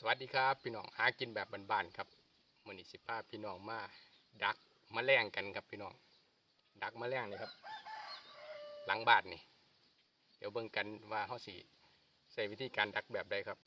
สวัสดีครับ พี่น้องหากินแบบบ้านๆครับมื้อนี้สิพาพี่น้องมาดักแมลงกันครับพี่น้อง ดักแมลงนี่ครับ หลังบ้านนี่ เดี๋ยวเบิ่งกันว่าเขาสิใส่วิธีการดักแบบใดครับ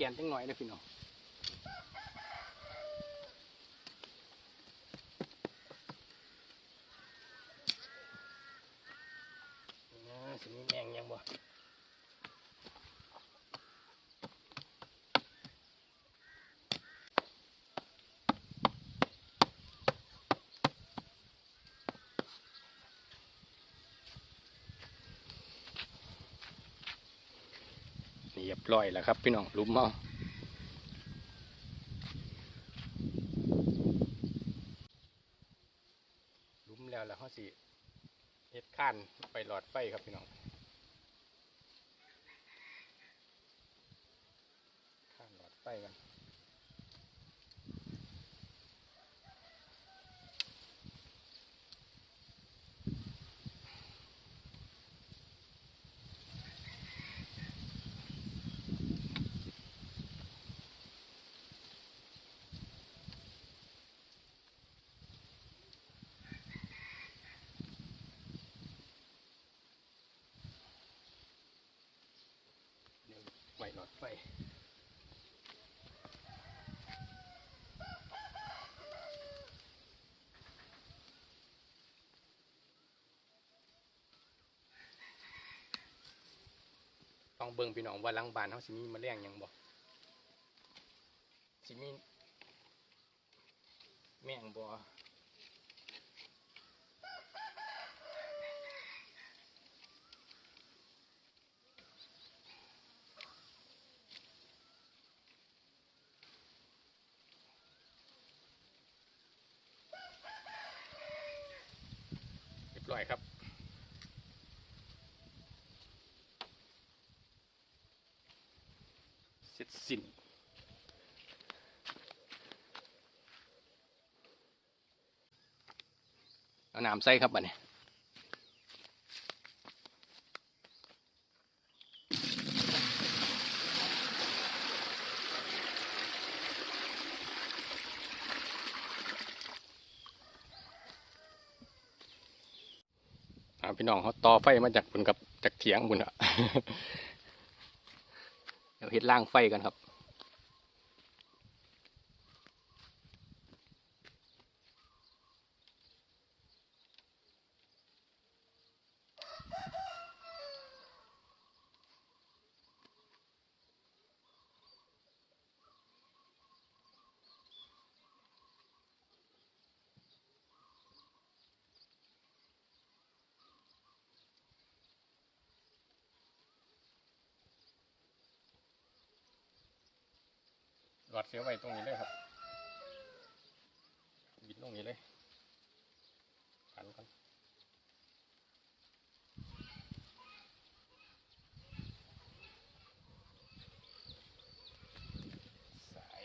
แกนจังหน่อยนะพี่น้องอ่าสิมีแมงยังบ่ เร้อยแล้วครับ พี่น้องลุมเอาลุมแล้วแล้วเขาสิเฮ็ดข้านไปหลอดไฟครับพี่น้องข้านหลอดไฟกัน ไว้หลอดไฟต้องเบิ่งพี่น้องว่าลังบานเขาสิมีแมลงยังบ่สิมีแม่งบ่ รียบร้อยครับ เสร็จสิ้นเอาน้ำใส่ครับบัดนี้ พี่น้องเขาต่อไฟมาจากบุญกับจากเถียงบุญอะเดี๋ยวเฮ็ดล่างไฟกันครับ อดเสียไว้ตรงนี้เลยครับบิดตรงนี้เลยหันกันสาย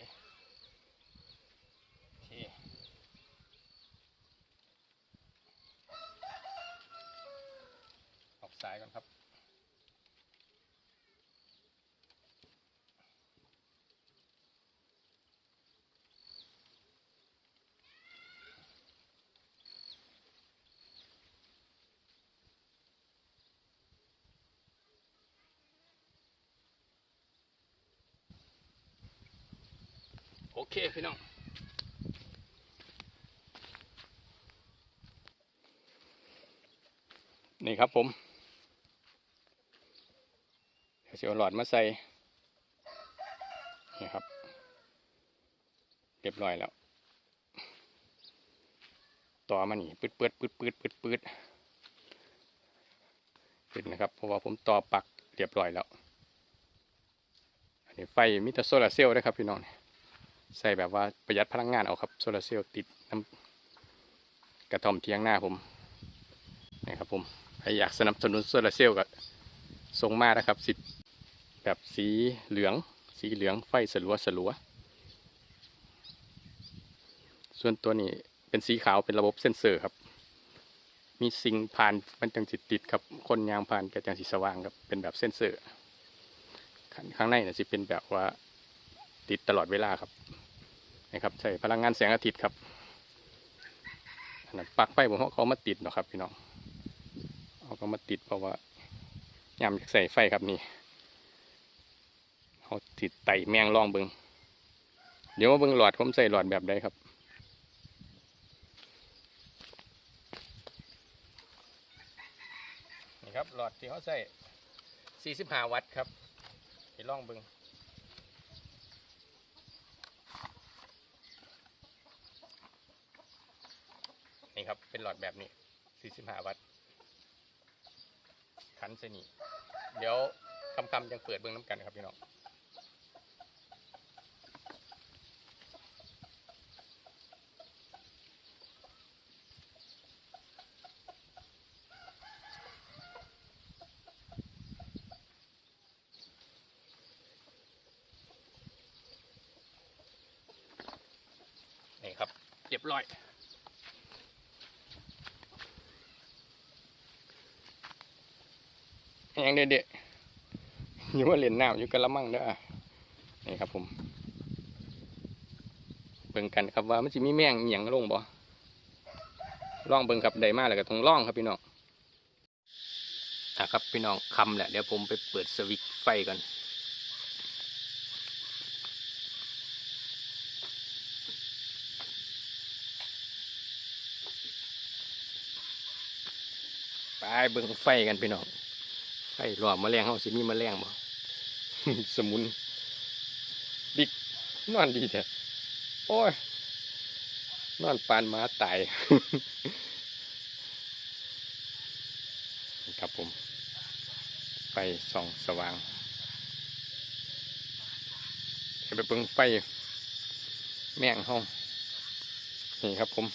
โอเคออกสายก่อนครับ เคพี่น้องนี่ครับผมเดี๋ยวหลอดมาใส่นี่ครับเรียบร้อยแล้ว ต่อมานี่ปืดปืดปืดปืดปืดปืดขึ้นนะครับเพราะว่าผมต่อปลักเรียบร้อยแล้ว อันนี้ไฟมิเตอร์โซลาร์เซลล์นะครับพี่น้อง ใส่แบบว่าประหยัดพลังงานเอาครับโซลาร์เซลล์ติดน้ำกระท่อมเทียงหน้าผมนะครับผมใครอยากสนับสนุนโซลาร์เซลล์ก็ส่งมานะครับสิบแบบสีเหลือง สีเหลืองไฟสลัวสลัว ส่วนตัวนี้เป็นสีขาวเป็นระบบเซ็นเซอร์ครับ มีสิ่งผ่านมันจังสิติดครับ คนยางผ่านกระจังสีสว่างครับ เป็นแบบเซ็นเซอร์ ข้างข้างในนะสิเป็นแบบว่าติดตลอดเวลาครับ นะครับใช้พลังงานแสงอาทิตย์ครับนั้นปักไฟผมเขาเขามาติดนะครับพี่น้องเขาก็มาติดเพราะว่ายามใส่ไฟครับนี่เขาติดไต่แมงล่องเบิงเดี๋ยวมาเบิงหลอดผมใส่หลอดแบบใดครับนี่ครับหลอดที่เขาใส่45 วัตต์ครับไปล่องเบิงนี่ครับ เป็น หลอดแบบนี้ 45 วัตต์ขันสนีเดี๋ยวคำคำยังเปิดเบิ้องน้ำกันครับพี่น้องนี่ครับเรียบร้อย ยังเด็ดๆอยู่ว่าเล่นน้ำอยู่กระมังเด้อนี่ครับผมเบิ่งกันครับว่ามันจะมีแมงอหย่างลงบ่ล่องเบิ่งครับใดมาแล้วก็ต้องล่องครับพี่น้องนะครับพี่น้องคำแหละเดี๋ยวผมไปเปิดสวิตช์ไฟก่อนไปเบิ่งไฟกันพี่น้อง ไฟรอบแมลงเฮาสิมีแมลงบ่สมุนดิกนอนดีแท้โอ้ยนอนปานหมาตายครับผม ไฟส่องสว่างไปเบิ่งไฟแม่งห้องนี่ครับผม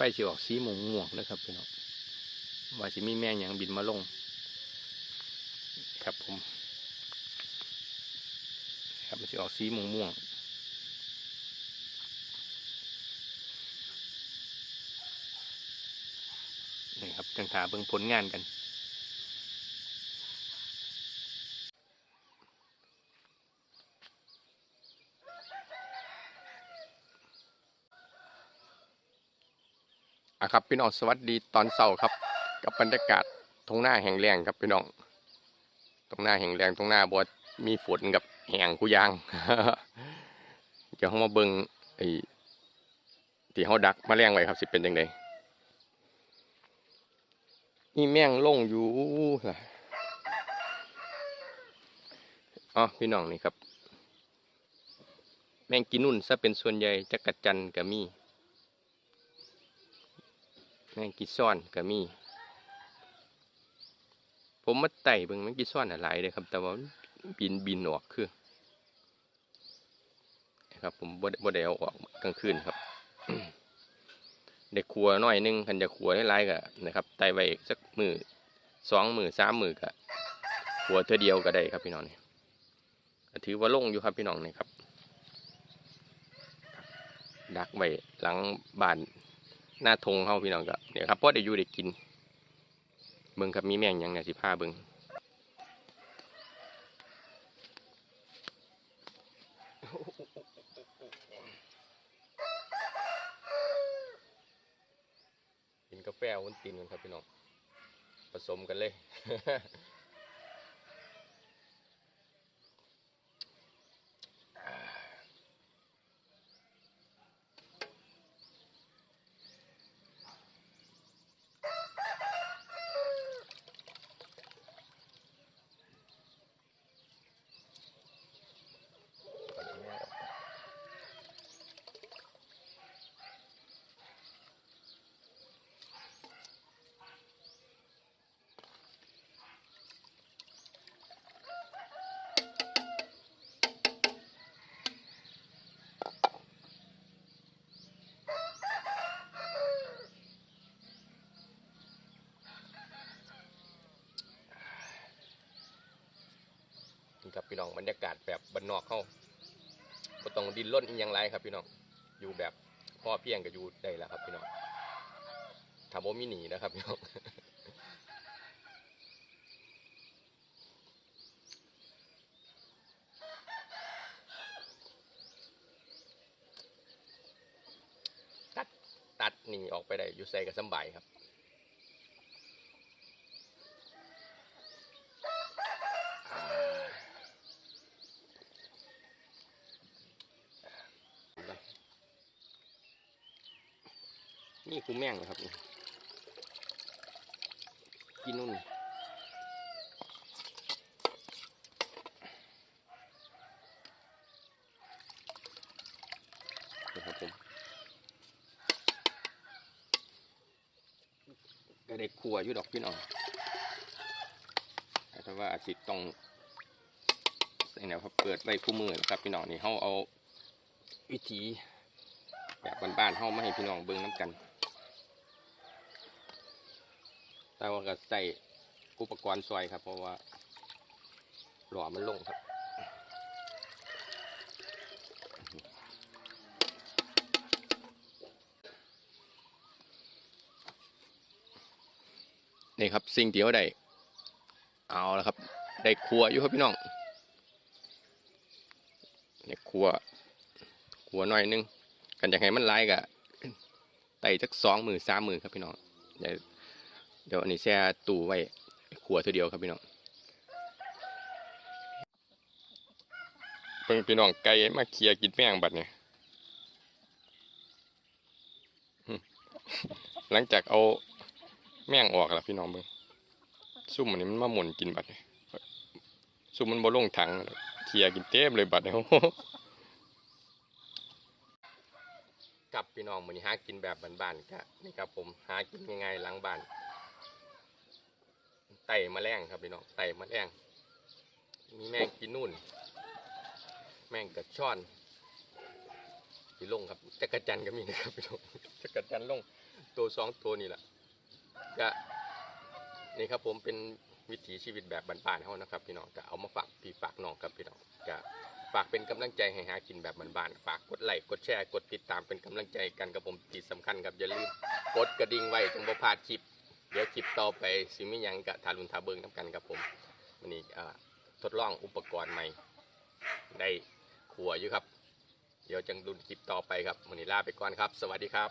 ไฟสิออกสีม่วงม่วงนะครับพี่น้องว่าสิมีแม่งอย่างบินมาลง ครับผม ครับมันสิออกสีม่วงม่วงนี่ครับจังถาเบิ่งผลงานกัน อะครับพี่น้องสวัสดีตอนเช้าครับ กับบรรยากาศตรงหน้าแห่งแรงครับพี่น้องตรงหน้าแห่งแรงตรงหน้าบอดมีฝนกับแห่งกูยางเดี๋ยวเขามาเบิงไอ้ที่เขาดักมาแรงไว้ครับสิเป็นยังไงนี่แม่งลงอยู่อ๋อพี่น้องนี่ครับ แมงกินนุ่นซะเป็นส่วนใหญ่จักรจันทร์ก็มี แมงกีซ่อนก็มี ผมมาไต่เบิ่งแมงกีซ่อนหลายเลยครับ แต่ว่าบินบินออกคือนะครับ ผมบ่ได้บ่ได้เอาออกกลางคืนครับเด็กขัวน้อยหนึงคันจะขัวหลายก็นะครับไต่ไว้สักมือสองมือสามมือก็ขัวเท่าเดียวก็ได้ครับพี่น้องนี่ก็ถือว่าลงอยู่ครับพี่น้องนี่ครับดักไว้หลังบ้าน หน้าทงเฮาพี่น้องก็เนี่ยวครับพอได้อยู่ได้กิน เบิ่งครับมีแมงยังเนี่ยสิพาเบิ่งกินกาแฟวันตินกันครับพี่น้องผสมกันเลย อ ครับพี่น้องบรรยากาศแบบบ้านอกเข้าก็ต้องดิ้นรนอีกอย่างไรครับพี่น้องอยู่แบบพ่อเพียงก็อยู่ได้แล้วครับพี่น้องถ้าบ่มีหนีนะครับพี่น้องตัดตัดหนีออกไปได้อยู่ใส่กับสบายครับ นี่กูแม่งนะครับนี่กินนู่นนี่ครับผมก็ได้ครัวยู่ดอกพี่น้องแต่ว่าอาจิต้องใส่แนวครับเปิดไว้คู่มือนะครับพี่น้องนี่เขาเอาวิธีแบบบ้านๆเฮามาให้พี่น้องเบิ่งน้ำกัน แต่ ว่าก็ใส่อุปกรณ์ซอยครับ เพราะว่าหล่อมันลงครับนี่ครับสิ่งที่เขาได้เอาแล้วครับ ได้ครัวอยู่ครับพี่น้องเนี่ยครัวครัวหน่อยนึงกันอยากให้มันไล่กะไต่จักสองมือสามมือครับพี่น้องเดี๋ยว เดี๋ยวอันนี้แช่ตู้ไว้ขัวเท่าเดียวครับพี่น้องเพิ่งพี่น้องไก่มาเคลียกินแป้งบัดเนี่ยหลังจากเอาแมงออกแล้วพี่น้องเบิ่งซุ่มอันนี้มันมาหมุนกินบัดเนี่ยซุ่มมันบ่ลงถังเคลียกินเต็มเลยบัดเนี่ยกับพี่น้องมื้อนี้หากินแบบบ้านๆก็นี่ครับผมหากินง่ายๆหลังบ้าน ไต่แมลงครับพี่น้องไต่แมลงมีแมงกินนู่น แมงกระช่อนที่ลงครับจักรจันก็มีนะครับพี่น้องจักรจันลงตัวสองตัวนี่แหละก็นี่ครับผมเป็นวิถีชีวิตแบบบ้านๆเขานะครับพี่น้องก็เอามาฝากพี่ฝากน้องครับพี่น้องก็ฝากเป็นกำลังใจให้หากินแบบบ้านๆฝากกดไลค์กดแชร์กดติดตามเป็นกำลังใจกันกับผมที่สำคัญครับอย่าลืมกดกระดิ่งไว้จังบ่พลาดคลิป เดี๋ยวคลิปต่อไปซิมิยังกับทารุนทาเบิงน้ำกันครับผมมันนี่ทดลองอุปกรณ์ใหม่ได้ขัวอยู่ครับ เดี๋ยวจังดุนคลิปต่อไปครับมันนี่ลาไปก่อนครับ สวัสดีครับ